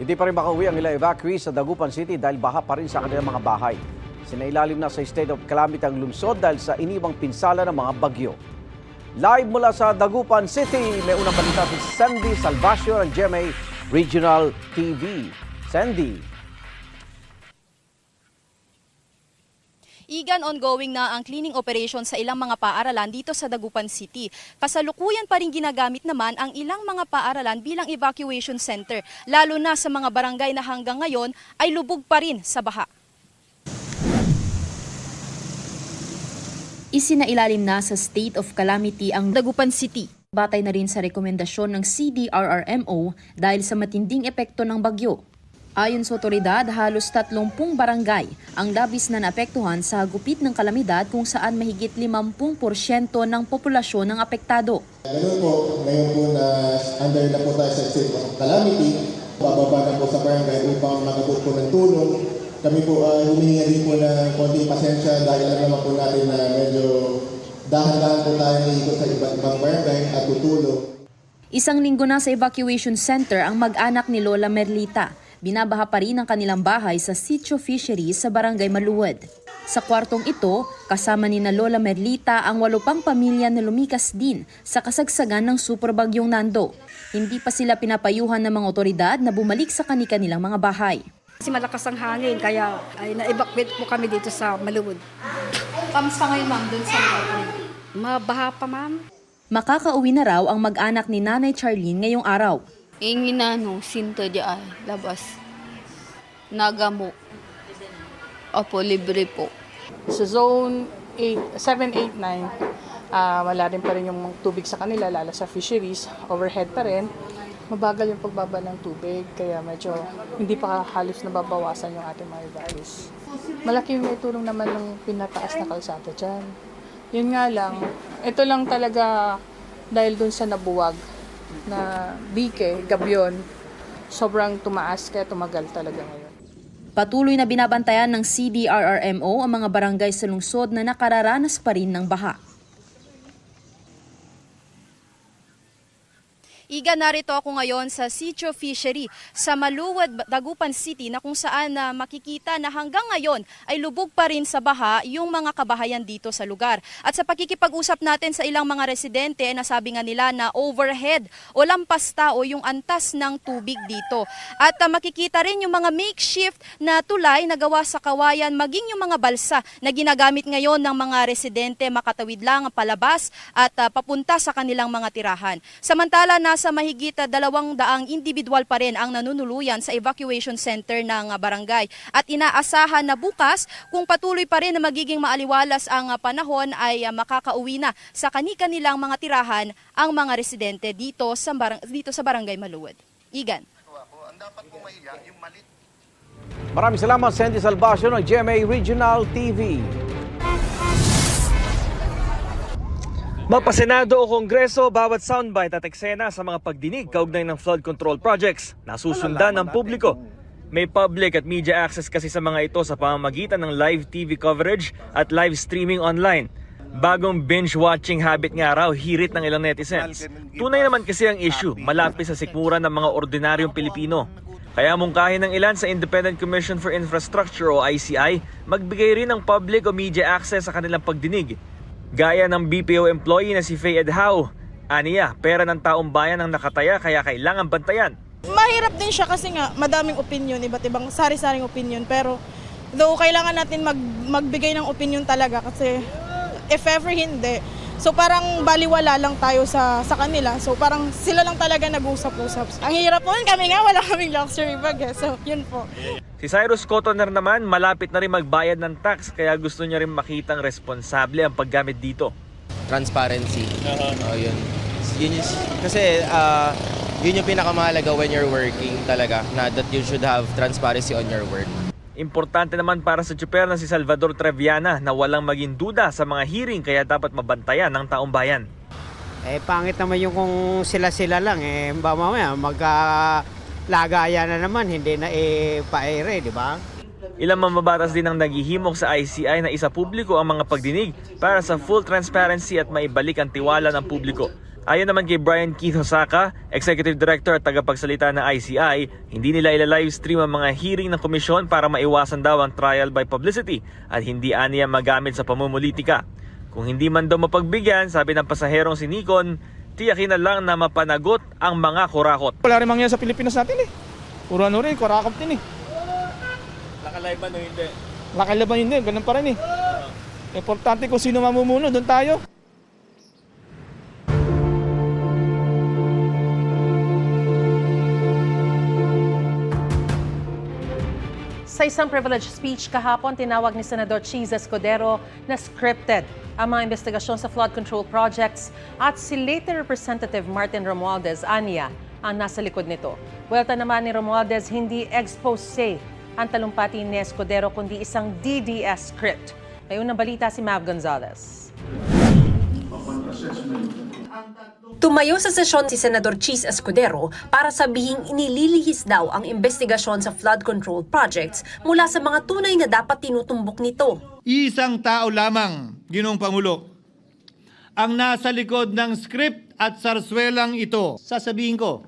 Hindi pa rin makauwi ang ilang evacuees sa Dagupan City dahil baha pa rin sa kanilang mga bahay. Sinailalim na sa state of calamity ang lungsod dahil sa iniwang pinsala ng mga bagyo. Live mula sa Dagupan City, may unang balita si Sandy Salvacio ng GMA Regional TV. Sandy. Igan ongoing na ang cleaning operation sa ilang mga paaralan dito sa Dagupan City. Kasalukuyan pa rin ginagamit naman ang ilang mga paaralan bilang evacuation center, lalo na sa mga barangay na hanggang ngayon ay lubog pa rin sa baha. Isinailalim na sa state of calamity ang Dagupan City. Batay na rin sa rekomendasyon ng CDRRMO dahil sa matinding epekto ng bagyo. Ayon sa otoridad, halos 30 barangay ang labis na naapektuhan sa gupit ng kalamidad kung saan mahigit 50% ng populasyon ang apektado. Ganun po, ngayon po na under na po tayo sa state of calamity, bababa na po sa barangay upang makabot po ng tulong. Kami po uh, humihingi rin po ng konting pasensya dahil alam naman po natin na medyo dahan-dahan po tayo naiikot sa iba't ibang barangay at tutulong. Isang linggo na sa evacuation center ang mag-anak ni Lola Merlita. Binabaha pa rin ang kanilang bahay sa Sitio Fisheries sa Barangay Maluwad. Sa kwartong ito, kasama ni na Lola Merlita ang walo pang pamilya na lumikas din sa kasagsagan ng superbagyong Nando. Hindi pa sila pinapayuhan ng mga otoridad na bumalik sa kani-kanilang mga bahay. Kasi malakas ang hangin, kaya ay na-evacuate po kami dito sa Maluwod. Kamusta ngayon ma'am dun sa Mabaha pa, ma'am. Makakauwi na raw ang mag-anak ni Nanay Charlene ngayong araw. Ingi na no, sinto di ay, labas. Nagamo. Opo, libre po. Sa zone 8, 7, 8, 9, ah, wala rin pa rin yung tubig sa kanila, lalo sa fisheries, overhead pa rin. Mabagal yung pagbaba ng tubig, kaya medyo hindi pa halos nababawasan yung ating mga valleys. Malaki yung tulong naman ng pinataas na kalsada dyan. Yun nga lang, ito lang talaga dahil dun sa nabuwag na bike, gabyon, sobrang tumaas kaya tumagal talaga ngayon. Patuloy na binabantayan ng CDRRMO ang mga barangay sa lungsod na nakararanas pa rin ng baha. Iga, narito ako ngayon sa Sitio Fishery sa Maluwad, Dagupan City na kung saan na makikita na hanggang ngayon ay lubog pa rin sa baha yung mga kabahayan dito sa lugar. At sa pakikipag-usap natin sa ilang mga residente, nasabi nga nila na overhead o lampas tao yung antas ng tubig dito. At ah, makikita rin yung mga makeshift na tulay na gawa sa kawayan maging yung mga balsa na ginagamit ngayon ng mga residente makatawid lang palabas at ah, papunta sa kanilang mga tirahan. Samantala nasa mahigit ah, dalawang daang individual pa rin ang nanunuluyan sa evacuation center ng barangay at inaasahan na bukas kung patuloy pa rin na magiging maaliwalas ang ah, panahon ay makakauwi na sa kani-kanilang mga tirahan ang mga residente dito sa barang, dito sa barangay Maluwad. Igan. Maraming salamat Sandy Salvacio ng GMA Regional TV. Mapasenado o Kongreso, bawat soundbite at eksena sa mga pagdinig kaugnay ng flood control projects nasusundan ng publiko. May public at media access kasi sa mga ito sa pamamagitan ng live TV coverage at live streaming online. Bagong binge-watching habit nga raw, hirit ng ilang netizens. Tunay naman kasi ang issue, malapit sa sikmura ng mga ordinaryong Pilipino. Kaya mungkahin ng ilan sa Independent Commission for Infrastructure o ICI, magbigay rin ng public o media access sa kanilang pagdinig. Gaya ng BPO employee na si Faye Edhao. Aniya, pera ng taong bayan ang nakataya kaya kailangan bantayan. Mahirap din siya kasi nga madaming opinion, iba't ibang sari-saring opinion. Pero though kailangan natin mag, magbigay ng opinion talaga kasi if ever hindi, so parang baliwala lang tayo sa, sa kanila. So parang sila lang talaga nag-usap-usap. Ang hirap po kami nga, wala kaming luxury bag eh. So yun po. Si Cyrus Cotoner naman malapit na rin magbayad ng tax kaya gusto niya rin makitang responsable ang paggamit dito. transparency. Oh, yun. Yun yung, kasi ah, yun yung pinakamahalaga when you're working talaga na that you should have transparency on your work. Importante naman para sa tsuper na si Salvador Treviana na walang maging duda sa mga hearing kaya dapat mabantayan ng taong bayan. Eh, pangit naman yung kung sila-sila lang. Eh, ba mamaya, magkalagaya na naman, hindi na eh, paere, di ba? Ilang mamabatas din ang naghihimok sa ICI na isa publiko ang mga pagdinig para sa full transparency at maibalik ang tiwala ng publiko. Ayon naman kay Brian Keith Hosaka, Executive Director at tagapagsalita ng ICI, hindi nila ila-livestream ang mga hearing ng komisyon para maiwasan daw ang trial by publicity at hindi aniya magamit sa pamumulitika. Kung hindi man daw mapagbigyan, sabi ng pasaherong si Nikon, tiyakin na lang na mapanagot ang mga kurakot. Wala rin mangyayari sa Pilipinas natin eh. Puro ano rin, kurakap din eh. Man o hindi? Nakalaban yun din, ganun pa rin eh. Importante kung sino mamumuno, doon tayo. Sa isang privileged speech kahapon, tinawag ni Senador Cheese Escudero na scripted ang mga investigasyon sa flood control projects at si late Representative Martin Romualdez Ania ang nasa likod nito. Welta naman ni Romualdez, hindi expose ang talumpati ni Escudero kundi isang DDS script. Ngayon na balita si Mav Gonzalez. Tumayo sa sesyon si Senador Cheese Escudero para sabihing inililihis daw ang investigasyon sa flood control projects mula sa mga tunay na dapat tinutumbok nito. Isang tao lamang, Ginong Pangulo, ang nasa likod ng script at sarswelang ito. Sasabihin ko,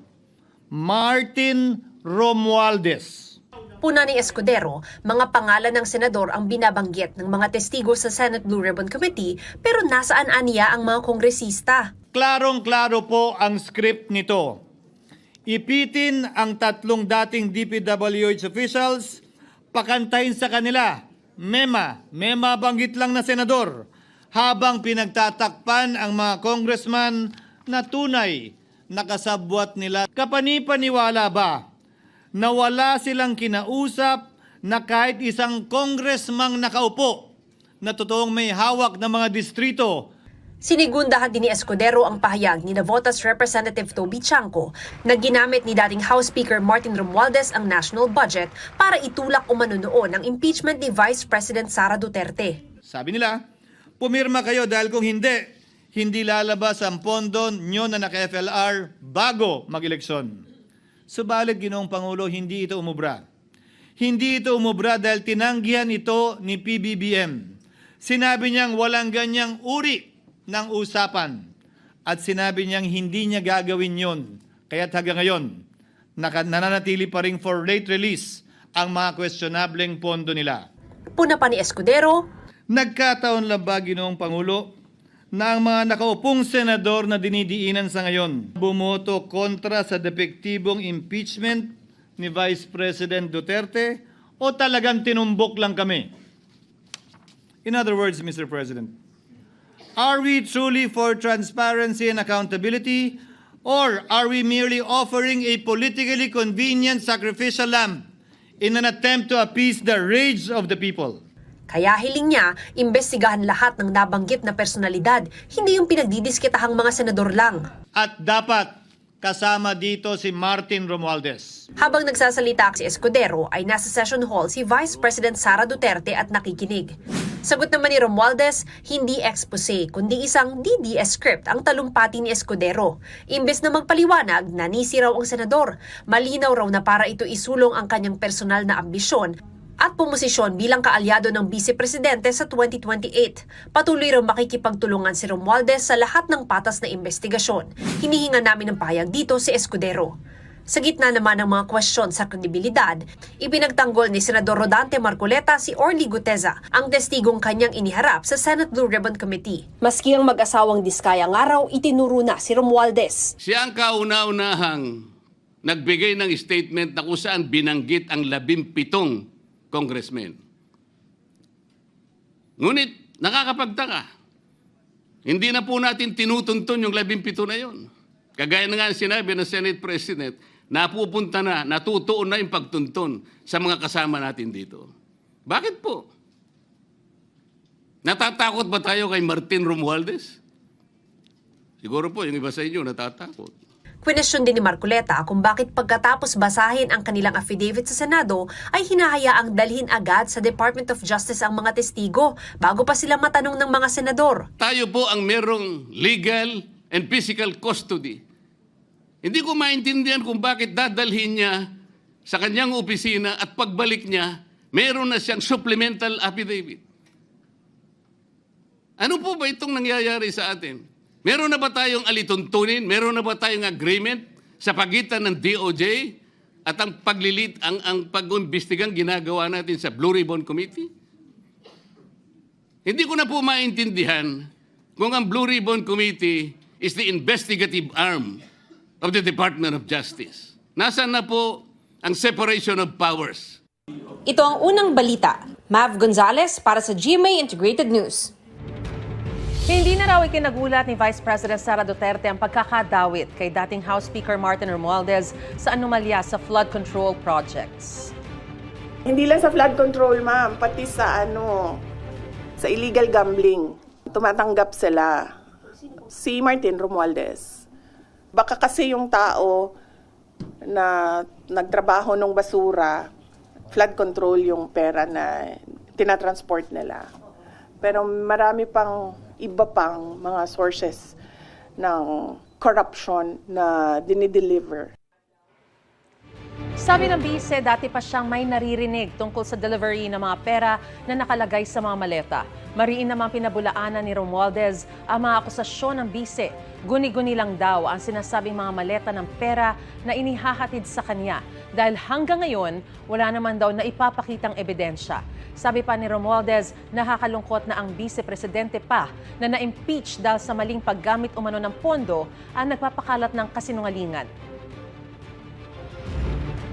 Martin Romualdez. Puna ni Escudero, mga pangalan ng senador ang binabanggit ng mga testigo sa Senate Blue Ribbon Committee pero nasaan aniya ang mga kongresista? Klarong-klaro po ang script nito. Ipitin ang tatlong dating DPWH officials, pakantahin sa kanila, mema, mema banggit lang na senador, habang pinagtatakpan ang mga congressman na tunay nakasabwat nila. Kapanipaniwala ba na wala silang kinausap na kahit isang congressman nakaupo na totoong may hawak ng mga distrito Sinigundahan din ni Escudero ang pahayag ni Navotas Representative Toby Chanco na ginamit ni dating House Speaker Martin Romualdez ang national budget para itulak o manunoon ang impeachment ni Vice President Sara Duterte. Sabi nila, pumirma kayo dahil kung hindi, hindi lalabas ang pondo nyo na naka-FLR bago mag-eleksyon. Subalit, Ginoong Pangulo, hindi ito umubra. Hindi ito umubra dahil tinanggihan ito ni PBBM. Sinabi niyang walang ganyang uri ng usapan at sinabi niyang hindi niya gagawin yon. Kaya't hanggang ngayon, nananatili pa rin for late release ang mga questionableng pondo nila. Puna pa ni Escudero, Nagkataon lang ba, Ginoong Pangulo, na ang mga nakaupong senador na dinidiinan sa ngayon bumoto kontra sa depektibong impeachment ni Vice President Duterte o talagang tinumbok lang kami? In other words, Mr. President, are we truly for transparency and accountability or are we merely offering a politically convenient sacrificial lamb in an attempt to appease the rage of the people? kaya hiling niya imbestigahan lahat ng nabanggit na personalidad, hindi yung pinagdidiskitahang mga senador lang. At dapat kasama dito si Martin Romualdez. Habang nagsasalita si Escudero ay nasa session hall si Vice President Sara Duterte at nakikinig. Sagot naman ni Romualdez, hindi expose kundi isang DDS script ang talumpati ni Escudero. Imbes na magpaliwanag, nanisi raw ang senador. Malinaw raw na para ito isulong ang kanyang personal na ambisyon at pumosisyon bilang kaalyado ng Vice Presidente sa 2028. Patuloy raw makikipagtulungan si Romualdez sa lahat ng patas na investigasyon. Hinihinga namin ng pahayag dito si Escudero. Sa gitna naman ng mga kwestiyon sa kredibilidad, ipinagtanggol ni Senador Rodante Marcoleta si Orly Guteza, ang testigong kanyang iniharap sa Senate Blue Ribbon Committee. Maski ang mag-asawang diskaya nga raw, itinuro na si Romualdez. Siya ang kauna-unahang nagbigay ng statement na kung saan binanggit ang labimpitong congressmen. Ngunit nakakapagtaka. Hindi na po natin tinutuntun yung labimpito na yon. Kagaya na nga sinabi ng Senate President, napupunta na, natutuon na yung pagtuntun sa mga kasama natin dito. Bakit po? Natatakot ba tayo kay Martin Romualdez? Siguro po, yung iba sa inyo natatakot. Kwenesyon din ni Marcoleta kung bakit pagkatapos basahin ang kanilang affidavit sa Senado ay hinahayaang dalhin agad sa Department of Justice ang mga testigo bago pa sila matanong ng mga senador. Tayo po ang merong legal and physical custody. Hindi ko maintindihan kung bakit dadalhin niya sa kanyang opisina at pagbalik niya, meron na siyang supplemental affidavit. Ano po ba itong nangyayari sa atin? Meron na ba tayong alituntunin? Meron na ba tayong agreement sa pagitan ng DOJ at ang paglilit ang ang pag-imbestigang ginagawa natin sa Blue Ribbon Committee? Hindi ko na po maintindihan kung ang Blue Ribbon Committee is the investigative arm of the Department of Justice. Nasaan na po ang separation of powers? Ito ang unang balita. Mav Gonzalez para sa GMA Integrated News. Hindi na raw ikinagulat ni Vice President Sara Duterte ang pagkakadawit kay dating House Speaker Martin Romualdez sa anomalya sa flood control projects. Hindi lang sa flood control, ma'am, pati sa ano, sa illegal gambling. Tumatanggap sila. Si Martin Romualdez. Baka kasi yung tao na nagtrabaho ng basura, flood control yung pera na tinatransport nila. Pero marami pang iba pang mga sources ng corruption na dinideliver. Sabi ng bise, dati pa siyang may naririnig tungkol sa delivery ng mga pera na nakalagay sa mga maleta. Mariin naman pinabulaanan ni Romualdez ang mga akusasyon ng bise. Guni-guni lang daw ang sinasabing mga maleta ng pera na inihahatid sa kanya dahil hanggang ngayon wala naman daw na ipapakitang ebidensya. Sabi pa ni Romualdez, nakakalungkot na ang vice-presidente pa na na-impeach dahil sa maling paggamit umano ng pondo ang nagpapakalat ng kasinungalingan.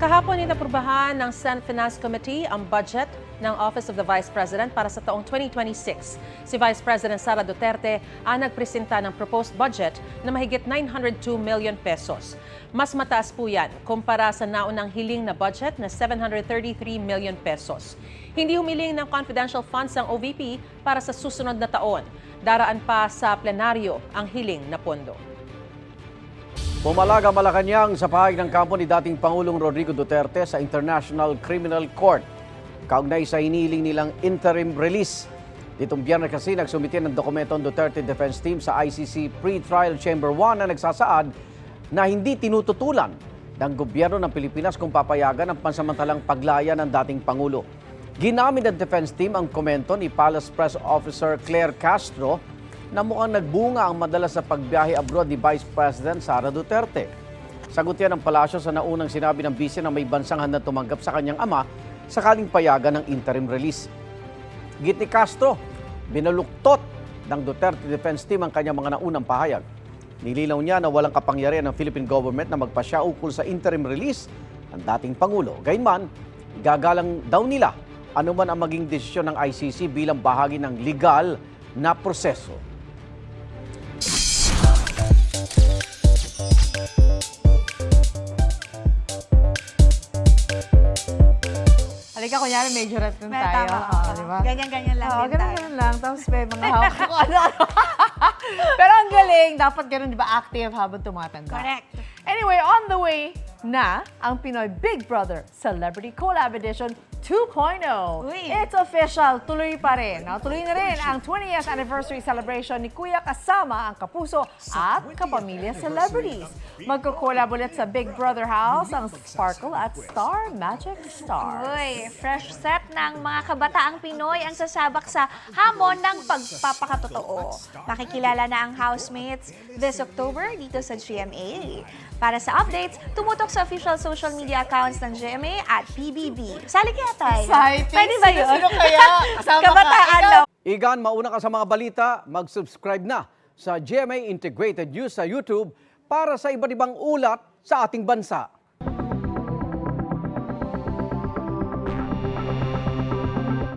Kahapon inaprubahan ng Senate Finance Committee ang budget ng Office of the Vice President para sa taong 2026. Si Vice President Sara Duterte ang nagpresenta ng proposed budget na mahigit 902 million pesos. Mas mataas po yan kumpara sa naunang hiling na budget na 733 million pesos. Hindi humiling ng confidential funds ang OVP para sa susunod na taon. Daraan pa sa plenaryo ang hiling na pondo. Pumalaga Malacanang sa pahayag ng kampo ni dating Pangulong Rodrigo Duterte sa International Criminal Court. Kaugnay sa iniling nilang interim release. Ditong biyernes kasi nagsumite ng dokumento ang Duterte Defense Team sa ICC Pre-Trial Chamber 1 na nagsasaad na hindi tinututulan ng gobyerno ng Pilipinas kung papayagan ang pansamantalang paglaya ng dating Pangulo. Ginamit ng defense team ang komento ni Palace Press Officer Claire Castro na mukhang nagbunga ang madalas sa pagbiyahe abroad ni Vice President Sara Duterte. Sagot yan ng palasyo sa naunang sinabi ng bise na may bansang handa tumanggap sa kanyang ama sakaling payagan ng interim release. Git ni Castro, binaluktot ng Duterte Defense Team ang kanyang mga naunang pahayag. Nilinaw niya na walang kapangyarihan ng Philippine government na magpasya ukol sa interim release ng dating Pangulo. Gayunman, gagalang daw nila anuman ang maging desisyon ng ICC bilang bahagi ng legal na proseso. Kunyari May tayo. tama, Oo, oo. di ba? Ganyan-ganyan lang Oo, din ganyan-ganyan lang. Tapos may mga hawak ko ano-ano. Pero ang galing, dapat ganun, di ba, active habang tumatanda. Correct. Anyway, on the way na ang Pinoy Big Brother Celebrity Collab Edition 2.0. Uy. It's official, tuloy pa rin. No? Tuloy na rin ang 20th anniversary celebration ni Kuya kasama ang kapuso at kapamilya celebrities. Magko-collab ulit sa Big Brother House ang Sparkle at Star Magic Stars. Uy, fresh set ng mga kabataang Pinoy ang sasabak sa hamon ng pagpapakatotoo. Makikilala na ang housemates this October dito sa GMA. Para sa updates, tumutok sa official social media accounts ng GMA at PBB. Sali kaya tayo. Exciting! Pwede ba yun? Sino kaya? Kasama ka? Kabataan lang. Igan, mauna ka sa mga balita, mag-subscribe na sa GMA Integrated News sa YouTube para sa iba't ibang ulat sa ating bansa.